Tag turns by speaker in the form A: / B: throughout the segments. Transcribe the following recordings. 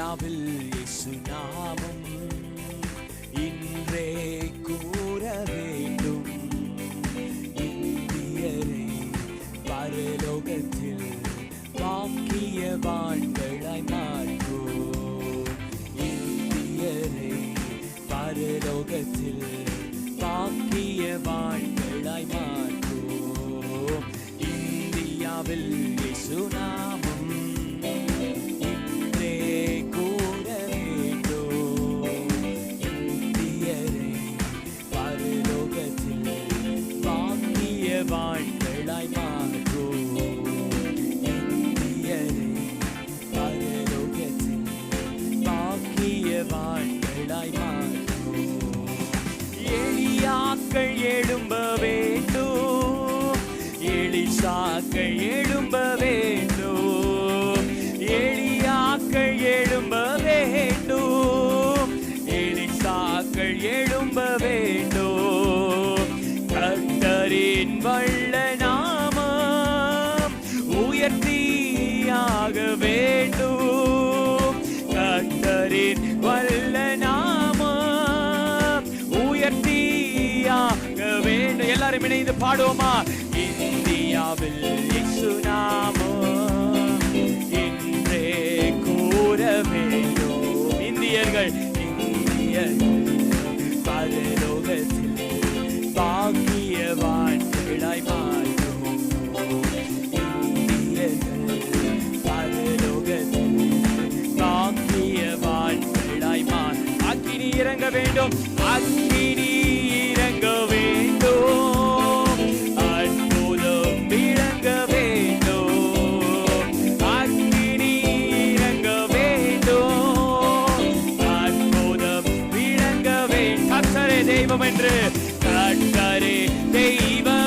A: இந்தியாவில் இயேசு நாமம். இன்றே கூற வேண்டும். இந்தியரை பரலோகத்தில் வாக்கிய வாழ்களாய் மாற்றுவோம் இந்தியரை பரலோகத்தில் வாக்கிய வாழ் எழும்ப வேண்டும். எலிசாக்கள் எழும்ப வேண்டும். எளியாக்கள் எழும்ப வேண்டும். எலிசாக்கள் எழும்ப வேண்டும். கர்த்தரின் வல்ல நாமம் உயர்த்தி இணைந்து பாடுவோமா? இந்தியாவில் இயேசு நாமம் கூற வேண்டும். இந்தியர்கள் இந்தியர்கள் பரலோகத்தில் பாக்கியவான்களாய் மாறும் இந்தியர்கள் பரலோகத்தில் பாக்கியவான்களாய் மாறும் அக்கினி இறங்க வேண்டும். அக்கினி தெய்வம் என்று. கர்த்தரே தெய்வம்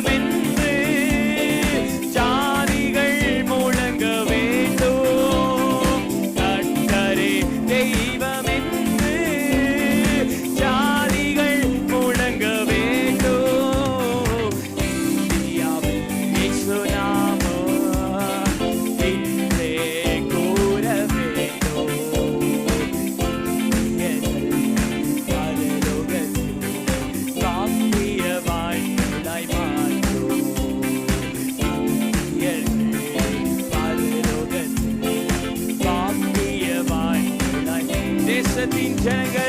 A: Jenny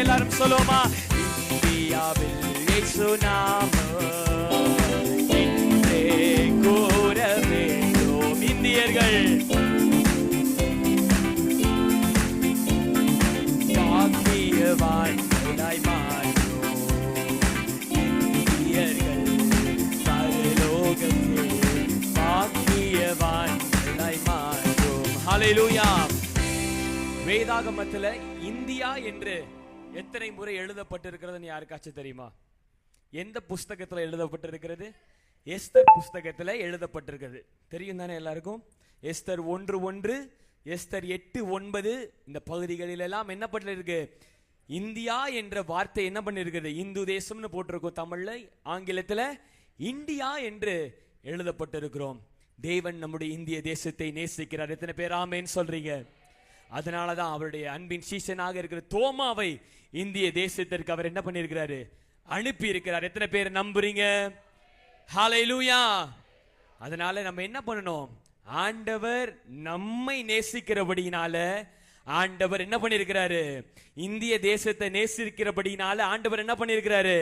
A: எல்லாரும் சொல்லுவோமா இந்தியாவில் கூற வேண்டும் இந்தியர்கள் பாக்கியவான்களாய் மாறும் இந்தியர்கள் பரலோகத்தில் பாக்கியவான்களாய் மாறும் ஹalleluya வேதாகமத்துல இந்தியா என்று எத்தனை முறை எழுதப்பட்டிருக்கிறதுன்னு யாருக்காச்சும் தெரியுமா? எந்த புஸ்தகத்தில் எழுதப்பட்டிருக்கிறது? எஸ்தர் புஸ்தகத்தில் எழுதப்பட்டிருக்கிறது. தெரியும் தானே எல்லாருக்கும்? எஸ்தர் ஒன்று ஒன்று எஸ்தர் எட்டு ஒன்பது இந்த பகுதிகளில் எல்லாம் என்ன பண்ணிருக்கு? இந்தியா என்ற வார்த்தை என்ன பண்ணிருக்குது? இந்து தேசம்னு போட்டிருக்கோம் தமிழ்ல ஆங்கிலத்தில். இந்தியா என்று எழுதப்பட்டிருக்கிறோம். தேவன் நம்முடைய இந்திய தேசத்தை நேசிக்கிறார். எத்தனை பேர் ஆமேன்னு சொல்றீங்க? அதனால தான் அவருடைய அன்பின் சீசனாக இருக்கிற தோமாவை இந்திய தேசத்திற்கு அவர் என்ன பண்ணியிருக்கிறாரு? அனுப்பி இருக்கிறார் எத்தனை பேர் நம்புறீங்க? ஹalleluya அதனால நம்ம என்ன பண்ணணும்? ஆண்டவர் நம்மை நேசிக்கிறபடியினால ஆண்டவர் என்ன பண்ணியிருக்கிறாரு? இந்திய தேசத்தை நேசிக்கிறபடியினால ஆண்டவர் என்ன பண்ணியிருக்கிறாரு?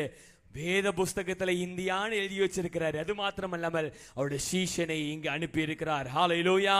A: வேத புஸ்தகத்துல இந்தியான்னு எழுதி வச்சிருக்கிறாரு. அது மாத்திரம் அல்லாமல் அவருடைய சீஷனை இங்கு அனுப்பி இருக்கிறார் ஹalleluya